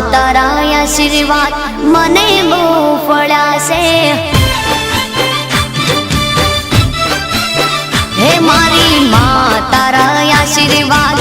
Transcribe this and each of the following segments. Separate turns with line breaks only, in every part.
તારા આશીર્વાદ મને બહુ ફળાશે. હે મારી મા તારા આશીર્વાદ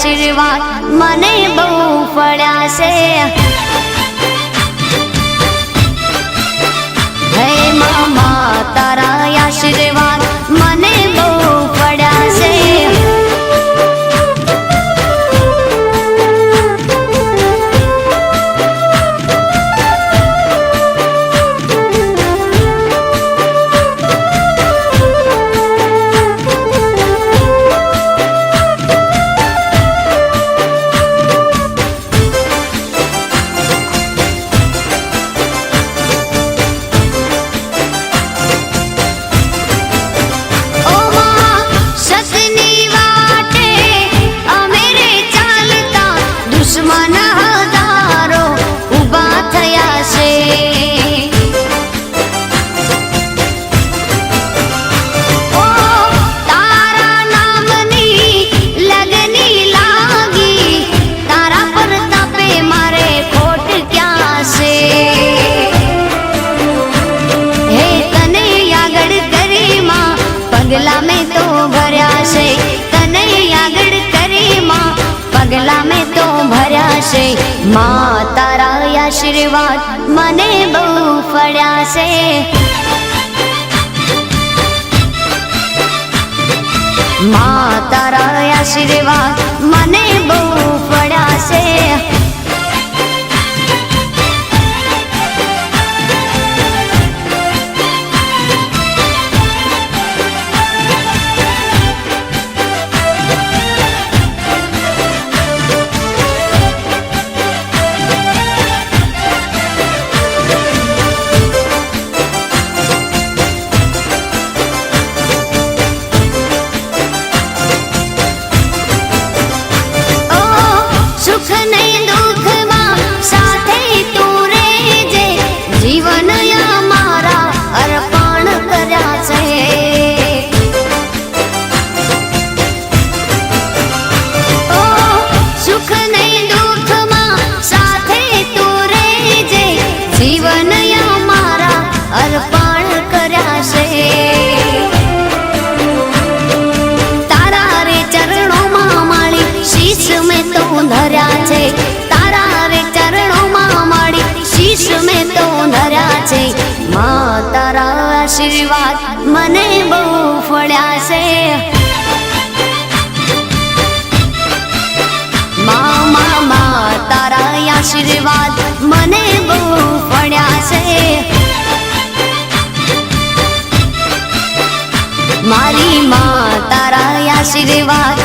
આશીર્વાદ મને બહુ પડ્યા છે. હે મામા તારા આશીર્વાદ છે મા તારા આશીર્વાદ મને બહુ ફળ્યા છે મા તારા આશીર્વાદ મને બહુ ફળ્યા છે கற்பனை આશીર્વાદ મને બહુ ફળ્યા છે. મામા, મા તારા આશીર્વાદ મને બહુ ફળ્યા છે. મારી મા તારા આશીર્વાદ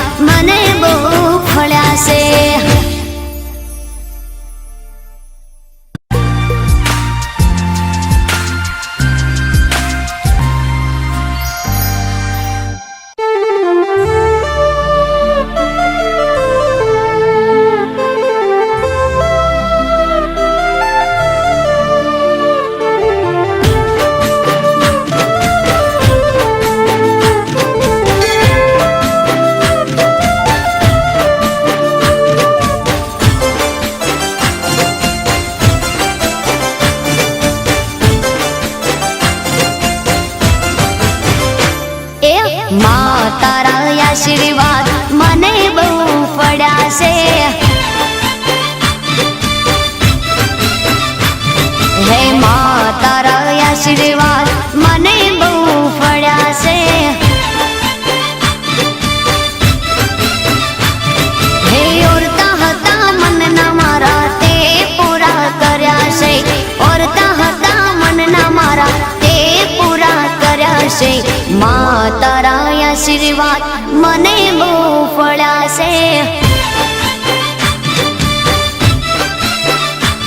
આશીર્વાદ મને બહુ ફળાશે.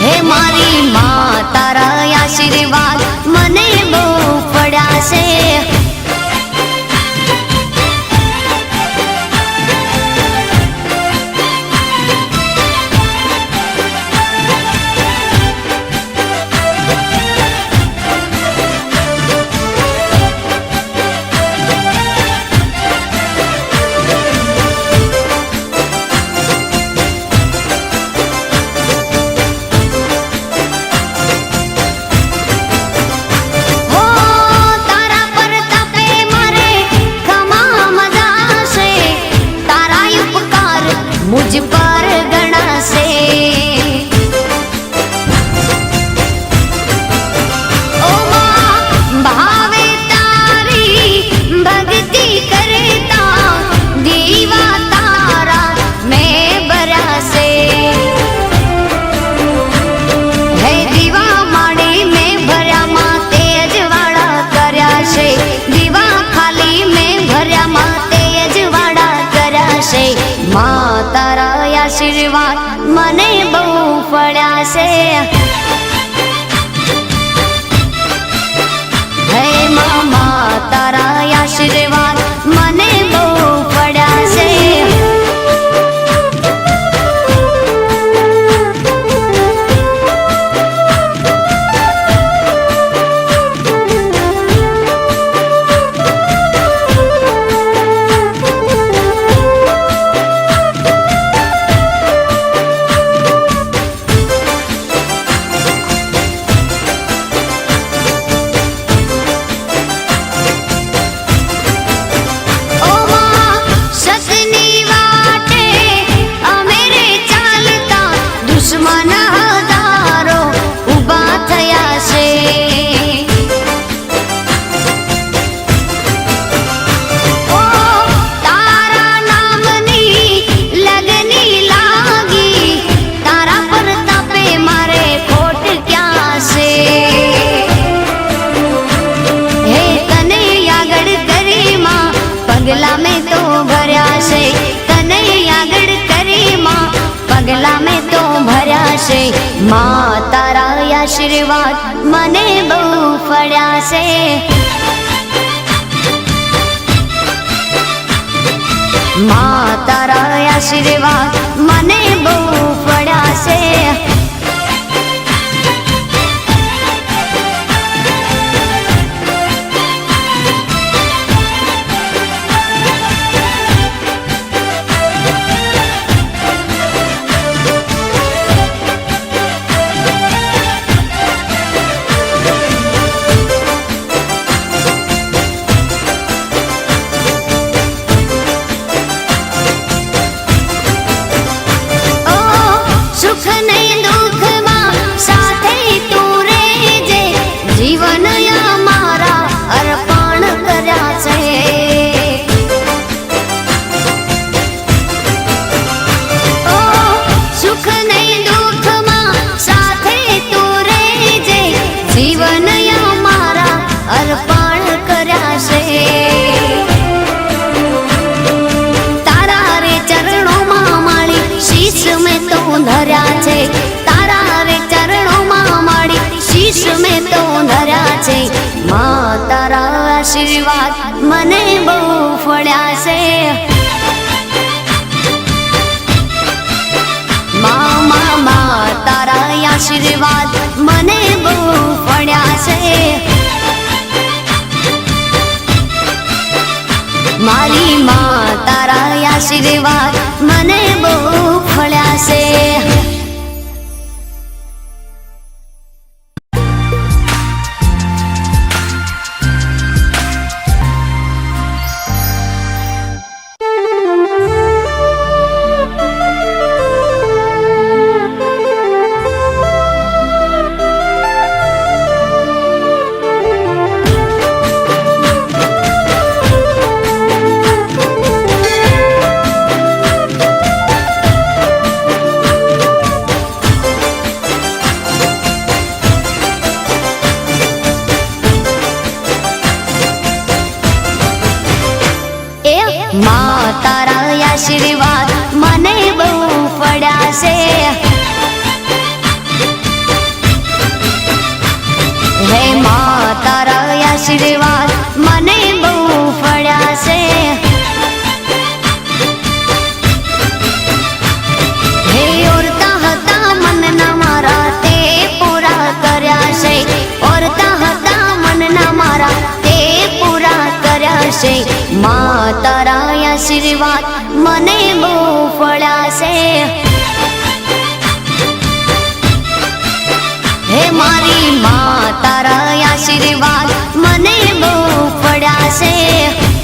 હે મારી મા તારા આશીર્વાદ મને બહુ ફળાશે. આશીર્વાદ મને બહુ પડ્યા છે હે મામા તારા આશીર્વાદ મને આશીર્વાદ મને બહુ ફળ્યા છે રાય તારા આશીર્વાદ મને બહુ ફળ્યા છે તારા આશીર્વાદ મને બહુ ફળ્યા છે. મામા તારા આશીર્વાદ મને બહુ ફળ્યા છે. મારી મા, તારા આશીર્વાદ મને બહુ આશીર્વાદ મને બહુ ફળાશે. હે મારી મા તારા આશીર્વાદ મને બહુ છે